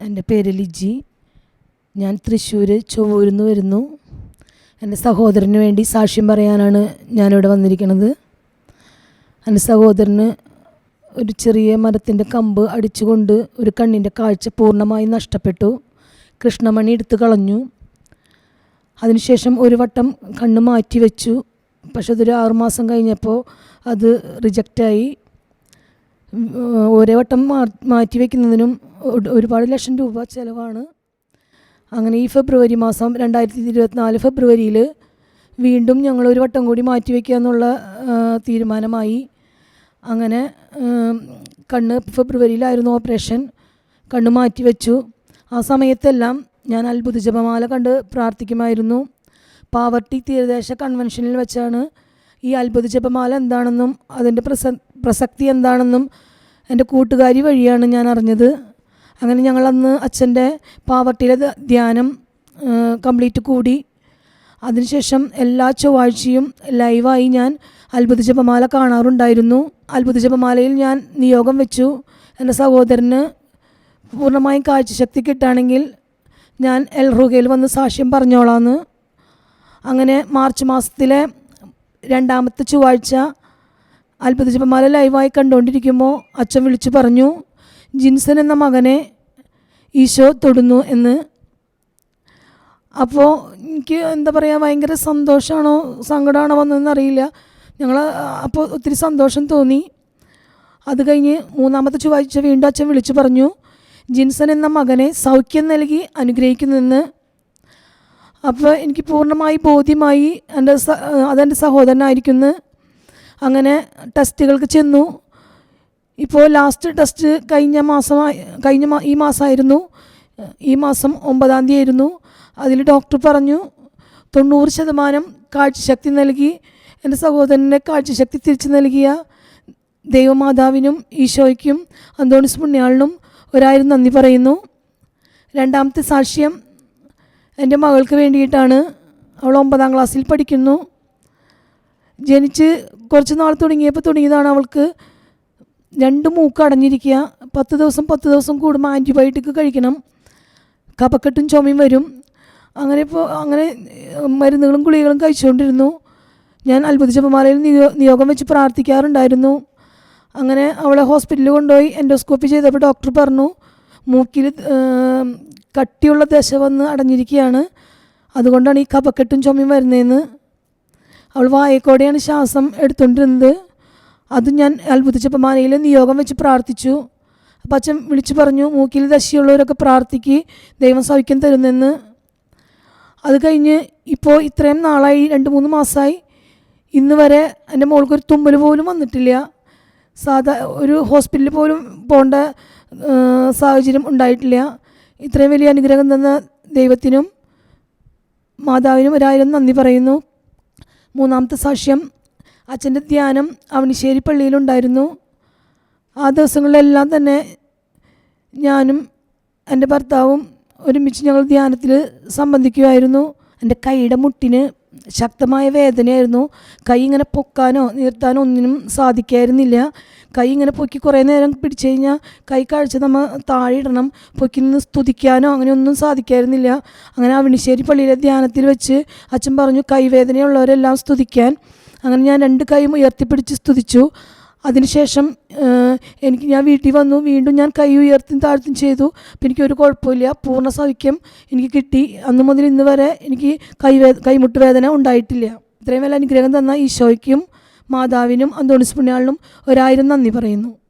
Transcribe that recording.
എന്റെ പേര് ലിജി. ഞാൻ തൃശ്ശൂർ ചൊവ്വൂരിൽ നിന്ന് വരുന്നു. എന്റെ സഹോദരന് വേണ്ടി സാക്ഷ്യം പറയാനാണ് ഞാനിവിടെ വന്നിരിക്കുന്നത് എന്റെ സഹോദരന് ഒരു ചെറിയ മരത്തിന്റെ കമ്പ് അടിച്ചുകൊണ്ട് ഒരു കണ്ണിന്റെ കാഴ്ച പൂർണമായി നഷ്ടപ്പെട്ടു. കൃഷ്ണമണി എടുത്തു കളഞ്ഞു. അതിനുശേഷം ഒരു വട്ടം കണ്ണ് മാറ്റി വെച്ചു പക്ഷെ അതൊരു ആറുമാസം കഴിഞ്ഞപ്പോൾ അത് റിജക്റ്റായി. ഓരോ വട്ടം മാറ്റി വയ്ക്കുന്നതിനും ഒരുപാട് ലക്ഷം രൂപ ചിലവാണ്. അങ്ങനെ ഈ ഫെബ്രുവരി മാസം രണ്ടായിരത്തി ഇരുപത്തിനാല് ഫെബ്രുവരിയിൽ വീണ്ടും ഞങ്ങൾ ഒരു വട്ടം കൂടി മാറ്റി വയ്ക്കുക എന്നുള്ള തീരുമാനമായി. അങ്ങനെ കണ്ണ് ഫെബ്രുവരിയിലായിരുന്നു ഓപ്പറേഷൻ. കണ്ണ് മാറ്റി വെച്ചു. ആ സമയത്തെല്ലാം ഞാൻ അത്ഭുത ജപമാല കണ്ട് പ്രാർത്ഥിക്കുമായിരുന്നു. പാവർട്ടി തീരദേശ കൺവെൻഷനിൽ വെച്ചാണ് ഈ അത്ഭുത ജപമാല എന്താണെന്നും അതിന്റെ പ്രസ പ്രസക്തി എന്താണെന്നും എന്റെ കൂട്ടുകാരി വഴിയാണ് ഞാൻ അറിഞ്ഞത്. അങ്ങനെ ഞങ്ങളന്ന് അച്ഛന്റെ പാവർട്ടിയിലെ ധ്യാനം കംപ്ലീറ്റ് കൂടി. അതിനുശേഷം എല്ലാ ചൊവ്വാഴ്ചയും ലൈവായി ഞാൻ അത്ഭുത ജപമാല കാണാറുണ്ടായിരുന്നു. അത്ഭുത ജപമാലയിൽ ഞാൻ നിയോഗം വെച്ചു. എന്റെ സഹോദരന് പൂർണമായും കാഴ്ചശക്തി കിട്ടുകയാണെങ്കിൽ ഞാൻ എൽ റുഗയിൽ വന്ന് സാക്ഷ്യം പറഞ്ഞോളാന്ന്. അങ്ങനെ മാർച്ച് മാസത്തിലെ രണ്ടാമത്തെ ചൊവ്വാഴ്ച അത്ഭുത ജപമാല ലൈവായി കണ്ടുകൊണ്ടിരിക്കുമ്പോൾ അച്ഛൻ വിളിച്ചു പറഞ്ഞു ജിൻസൻ എന്ന മകനെ ഈശോ തൊടുന്നു എന്ന്. അപ്പോൾ എനിക്ക് എന്താ പറയുക ഭയങ്കര സന്തോഷമാണോ സങ്കടമാണോ വന്നതെന്ന് അറിയില്ല. ഞങ്ങൾ അപ്പോൾ ഒത്തിരി സന്തോഷം തോന്നി. അത് കഴിഞ്ഞ് മൂന്നാമത്തെ ചൊവ്വാഴ്ച വീണ്ടും അച്ഛൻ വിളിച്ചു പറഞ്ഞു ജിൻസൻ എന്ന മകനെ സൗഖ്യം നൽകി അനുഗ്രഹിക്കുന്നെന്ന്. അപ്പോൾ എനിക്ക് പൂർണമായി ബോധ്യമായി എന്റെ അതെന്റെ സഹോദരനായിരിക്കുന്നു. അങ്ങനെ ടെസ്റ്റുകൾക്ക് ചെന്നു. ഇപ്പോൾ ലാസ്റ്റ് ടെസ്റ്റ് കഴിഞ്ഞ മാസമായി കഴിഞ്ഞ ഈ മാസമായിരുന്നു. ഈ മാസം ഒമ്പതാം തീയതി ആയിരുന്നു അതിൽ ഡോക്ടർ പറഞ്ഞു തൊണ്ണൂറ് ശതമാനം കാഴ്ചശക്തി നൽകി. എന്റെ സഹോദരന്റെ കാഴ്ചശക്തി തിരിച്ചു നൽകിയ ദൈവമാതാവിനും ഈശോയ്ക്കും അന്തോണിസ് പുണ്യാളിനും ഒരായിരം നന്ദി പറയുന്നു. രണ്ടാമത്തെ സാക്ഷ്യം എന്റെ മകൾക്ക് വേണ്ടിയിട്ടാണ്. അവൾ ഒമ്പതാം ക്ലാസ്സിൽ പഠിക്കുന്നു. ജനിച്ച് കുറച്ച് നാൾ തുടങ്ങിയപ്പോൾ തുടങ്ങിയതാണ് അവൾക്ക് രണ്ട് മൂക്ക് അടഞ്ഞിരിക്കുക. പത്ത് ദിവസം പത്ത് ദിവസം കൂടുമ്പോൾ ആന്റിബയോട്ടിക് കഴിക്കണം. കപക്കെട്ടും ചുമയും വരും. അങ്ങനെ ഇപ്പോൾ അങ്ങനെ മരുന്നുകളും ഗുളികകളും കഴിച്ചുകൊണ്ടിരുന്നു. ഞാൻ അത്ഭുത ജപമാലയിൽ നിയോ നിയോഗം വെച്ച് പ്രാർത്ഥിക്കാറുണ്ടായിരുന്നു. അങ്ങനെ അവളെ ഹോസ്പിറ്റലിൽ കൊണ്ടുപോയി എൻഡോസ്കോപ്പി ചെയ്തപ്പോൾ ഡോക്ടർ പറഞ്ഞു മൂക്കിൽ കട്ടിയുള്ള ദശ വന്ന് അടഞ്ഞിരിക്കുകയാണ്. അതുകൊണ്ടാണ് ഈ കപക്കെട്ടും ചുമയും വരുന്നതെന്ന് അവൾ വായക്കോടെയാണ് ശ്വാസം എടുത്തുകൊണ്ടിരുന്നത്. അത് ഞാൻ അത്ഭുതിച്ചപ്പോൾ മാനയിൽ നിയോഗം വെച്ച് പ്രാർത്ഥിച്ചു. അപ്പം അച്ഛൻ വിളിച്ചു പറഞ്ഞു മൂക്കിൽ ദശയുള്ളവരൊക്കെ പ്രാർത്ഥിക്ക് ദൈവം സൗഖ്യം തരുന്നെന്ന്. അത് കഴിഞ്ഞ് ഇപ്പോൾ ഇത്രയും നാളായി രണ്ട് മൂന്ന് മാസമായി ഇന്ന് വരെ എന്റെ മോൾക്കൊരു തുമ്മൽ പോലും വന്നിട്ടില്ല. സാധാ ഒരു ഹോസ്പിറ്റലിൽ പോലും പോകേണ്ട സാഹചര്യം ഉണ്ടായിട്ടില്ല. ഇത്രയും വലിയ അനുഗ്രഹം തന്ന ദൈവത്തിനും മാതാവിനും ഒരായിരം നന്ദി പറയുന്നു. മൂന്നാമത്തെ സാക്ഷ്യം അച്ഛന്റെ ധ്യാനം അവണിശ്ശേരി പള്ളിയിലുണ്ടായിരുന്നു ആ ദിവസങ്ങളിലെല്ലാം തന്നെ ഞാനും എന്റെ ഭർത്താവും ഒരുമിച്ച് ഞങ്ങൾ ധ്യാനത്തിൽ സംബന്ധിക്കുമായിരുന്നു. എന്റെ കൈയുടെ മുട്ടിന് ശക്തമായ വേദനയായിരുന്നു. കൈ ഇങ്ങനെ പൊക്കാനോ നിർത്താനോ ഒന്നിനും സാധിക്കായിരുന്നില്ല. കൈ ഇങ്ങനെ പൊക്കി കുറേ നേരം പിടിച്ചു കഴിഞ്ഞാൽ കൈ കാഴ്ച നമ്മൾ താഴെ ഇടണം. പൊക്കി നിന്ന് സ്തുതിക്കാനോ അങ്ങനെയൊന്നും സാധിക്കായിരുന്നില്ല. അങ്ങനെ അവിണിശ്ശേരി പള്ളിയിലെ ധ്യാനത്തിൽ വെച്ച് അച്ഛൻ പറഞ്ഞു കൈവേദനയുള്ളവരെല്ലാം സ്തുതിക്കാൻ. അങ്ങനെ ഞാൻ രണ്ട് കൈയും ഉയർത്തിപ്പിടിച്ച് സ്തുതിച്ചു. അതിനുശേഷം എനിക്ക് ഞാൻ വീട്ടിൽ വന്നു. വീണ്ടും ഞാൻ കൈ ഉയർത്തി താഴ്ത്തും ചെയ്തു. അപ്പം എനിക്കൊരു കുഴപ്പമില്ല. പൂർണ സൗഖ്യം എനിക്ക് കിട്ടി. അന്ന് മുതൽ ഇന്ന് വരെ എനിക്ക് കൈവേ കൈമുട്ട് വേദന ഉണ്ടായിട്ടില്ല. ഇത്രയും വല്ല അനുഗ്രഹം തന്ന ഈശോയ്ക്കും മാതാവിനും അന്തോണിസ് പുണ്യാളിനും ഒരായിരം നന്ദി പറയുന്നു.